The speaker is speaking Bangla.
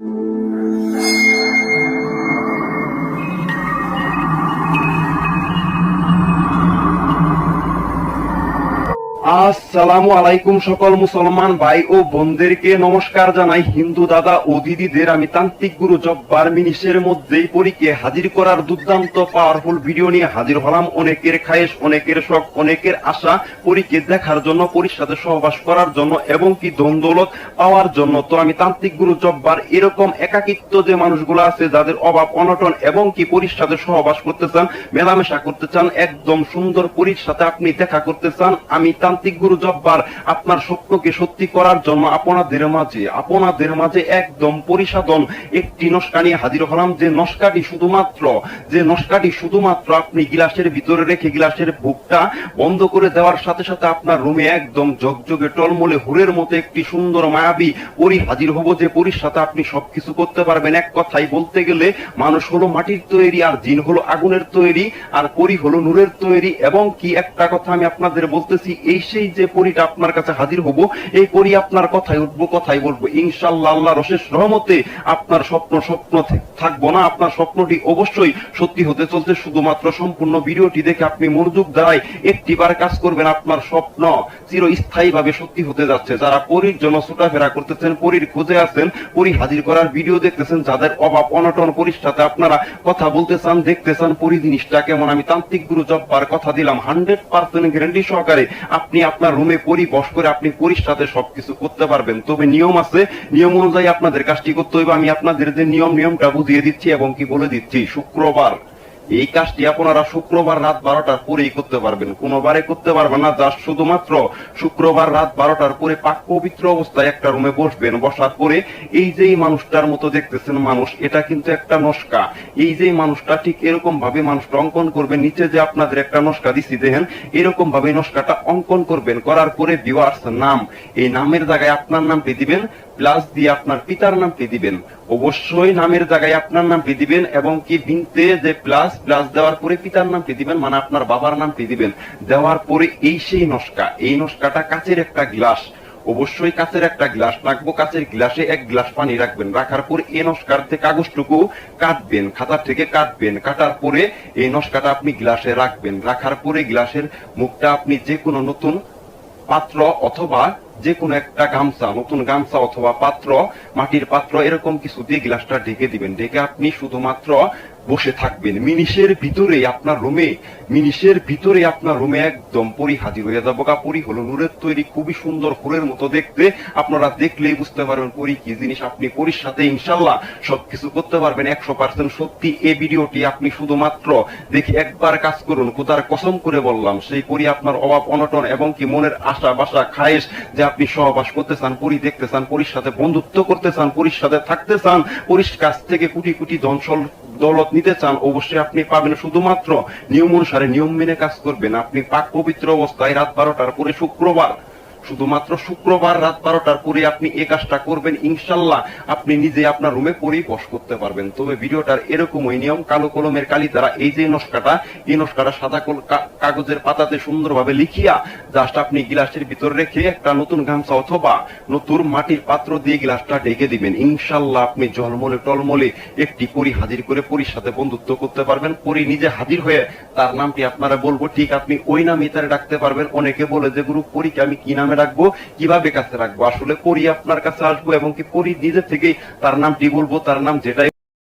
Thank you. আসসালামু আলাইকুম সকল মুসলমান ভাই ও বোনদেরকে নমস্কার জানাই। হিন্দু দাদা ও দিদিদের আমি তান্ত্রিক গুরু জব্বার মিনিশের মধ্যেই পরীকে হাজির করার দুর্দান্ত পাওয়ারফুল ভিডিও নিয়ে হাজির হলাম। অনেকের খায়েশ, অনেকের শখ, অনেকের আশা পরীকে দেখার জন্য, পরীর সাথে সহবাস করার জন্য এবং কি দন্দৌলত পাওয়ার জন্য। তো আমি তান্ত্রিক গুরু জব্বার এরকম একাকিত্ব যে মানুষগুলো আছে, যাদের অভাব, অনটন এবং কি পরীর সাথে সহবাস করতে চান, মেলামেশা করতে চান, একদম সুন্দর পরীর সাথে আপনি দেখা করতে চান, আমি তান্ত্রিক গুরু জব্বার, আপনার স্বপ্নকে সত্যি করার জন্য আপনাদের মাঝে আপনাদের মাঝে একদম পরিসাধন একটি নস্কা নিয়ে হাজির হলাম। যে নস্কাটি শুধুমাত্র, যে নস্কাটি শুধুমাত্র আপনি গিলাসের ভিতরে রেখে গিলাসের বুকটা বন্ধ করে দেওয়ার সাথে সাথে আপনার রুমে একদম জগজগে টলমলে হুরের মতো একটি সুন্দর মায়াবী পরি হাজির হব যে পরির সাথে আপনি সবকিছু করতে পারবেন। এক কথাই বলতে গেলে মানুষ হলো মাটির তৈরি আর জিন হলো আগুনের তৈরি, আর পরি হলো নূরের তৈরি। এবং কি একটা কথা আমি আপনাদের বলতেছি, এই সেই যে পরিটা আপনার কাছে হাজির হব, এই পরি আপনার কথাই উঠবো কথাই বলব। ইনশাল্লাহ আল্লাহ রশেষ রহমতে আপনার স্বপ্ন স্বপ্ন থাকব না, আপনার স্বপ্নটি অবশ্যই সত্যি হতে চলছে। শুধুমাত্র সম্পূর্ণ ভিডিওটি দেখে আপনি মনোযোগ দ্বারাই একটিবার কাজ করবেন, আপনার স্বপ্ন চিরস্থায়ী ভাবে সত্যি হতে যাচ্ছে। যারা পরীর জন্য ছোটাফেরা করতেছেন, পরীর খুঁজে আছেন, পরী হাজির করার ভিডিও দেখতেছেন, যাদের অভাব, অনটন সাথে আপনারা কথা বলতে চান, দেখতে চান পরি জিনিসটা কেমন, আমি তান্ত্রিক গুরু জব্বার কথা দিলাম। হান্ড্রেড পার্সেন্ট গ্যারান্টি সহকারে আপনি আপনার রুমে পরি বস করে আপনি পরিষ্কার সবকিছু করতে পারবেন। তবে নিয়ম আছে, নিয়ম অনুযায়ী আপনাদের কাজটি করতে হবে আমি আপনাদের যে নিয়ম, নিয়মটা বুঝিয়ে দিচ্ছি এবং কি বলে দিচ্ছি, শুক্রবার। এই কাজটি আপনারা শুক্রবার রাত বারোটার পরেই করতে পারবেন। কোনোবারে করতে পারবেন না, জাস্ট শুধুমাত্র শুক্রবার রাত বারোটার পরে পাক পবিত্র অবস্থায় একটা রুমে বসবেন। বসার পরে এই যে মানুষটার মতো দেখতেছেন মানুষ, এটা কিন্তু একটা নস্কা। এই যে মানুষটা ঠিক এরকম ভাবে মানুষটা অঙ্কন করবেন নিচে যে আপনাদের একটা নস্কা দিছি, দেখেন এরকম ভাবে নস্কাটা অঙ্কন করবেন। করার পরে ভিউয়ার্স নাম, এই নামের জায়গায় আপনার নামটি দিবেন। প্লাস দিয়ে আপনার পিতার নামটি দিবেন? অবশ্যই নামের জায়গায় আপনার নামটি দিবেন এবং কি বিনতে যে প্লাস প্লাস দেওয়ার পরে পিতার নামটি দিবেন? মানে আপনার বাবার নামটি দিবেন? দেওয়ার পরে এই সেই নস্কা, এই নস্কাটা কাচের একটা গ্লাস। অবশ্যই কাচের একটা গ্লাস রাখব কাচের গ্লাসে এক গ্লাস পানি রাখবেন। রাখার পর এই নস্কার থেকে কাগজটুকু কাটবেন খাতা থেকে কাটবেন। কাটার পরে এই নস্কাটা আপনি গ্লাসে রাখবেন। রাখার পরে গ্লাসের মুখটা আপনি যে কোনো নতুন পাত্র অথবা যে কোনো একটা গামছা, নতুন গামছা অথবা পাত্র, মাটির পাত্র, এরকম কিছু দিয়ে গ্লাসটা ঢেকে দিবেন। ঢেকে আপনি শুধুমাত্র বসে থাকবেন। মিনিশের ভিতরে আপনার রুমে, মিনিশের ভিতরে আপনার রুমে একদম পরি হাজির হয়ে যাব। গা পরি হলো নূরের তৈরি খুবই সুন্দর ফুলের মতো দেখতে। আপনারা দেখলেই বুঝতে পারবেন পরি কি জিনিস আপনি পরির সাথে ইনশাল্লাহ সবকিছু করতে পারবেন একশো পার্সেন্ট সত্যি। এই ভিডিওটি আপনি শুধুমাত্র দেখে একবার কাজ করুন। কোথার কসম করে বললাম, সেই পরি আপনার অভাব, অনটন এবং কি মনের আশা, বাসা, খায়েশ যে আপনি সহবাস করতে চান, পরি দেখতে চান, পরির সাথে বন্ধুত্ব করতে চান, পরির সাথে থাকতে চান, পরির কাছ থেকে কোটি কোটি ধনসল দৌলত নিতে চান, অবশ্যই আপনি পাবেন। শুধুমাত্র নিয়ম অনুসারে নিয়ম মেনে কাজ করবেন। আপনি পাক পবিত্র অবস্থায় রাত বারোটার পরে শুক্রবার শুধুমাত্র শুক্রবার রাত বারোটার পরে আপনি এই কাজটা করবেন, ইনশাল্লাহ আপনি নিজে আপনার রুমে পরেই বস করতে পারবেন। তবে ভিডিওটার এরকমই নিয়ম, কালো কলমের কালি দ্বারা এই যে নস্কাটা, এই নস্কাটা সাদা কাগজের পাতাতে সুন্দরভাবে লিখিয়া জাস্ট আপনি গিলাসের ভিতর রেখে একটা নতুন গামছা অথবা নতুন মাটির পাত্র দিয়ে গিলাসটা ঢেকে দিবেন। ইনশাল্লাহ আপনি জলমলে টলমলে একটি পরি হাজির করে পরির সাথে বন্ধুত্ব করতে পারবেন। পরি নিজে হাজির হয়ে তার নামটি আপনারা বলব, ঠিক আপনি ওই নামে তার ডাকতে পারবেন। অনেকে বলে যে, গুরু, পরীকে আমি কি নামে রাখব, কীভাবে কাছে রাখব? আসলে পরি আপনার কাছে আসব এবং কি পরি নিজে থেকেই তার নাম নামটি বলব, তার নাম যেটাই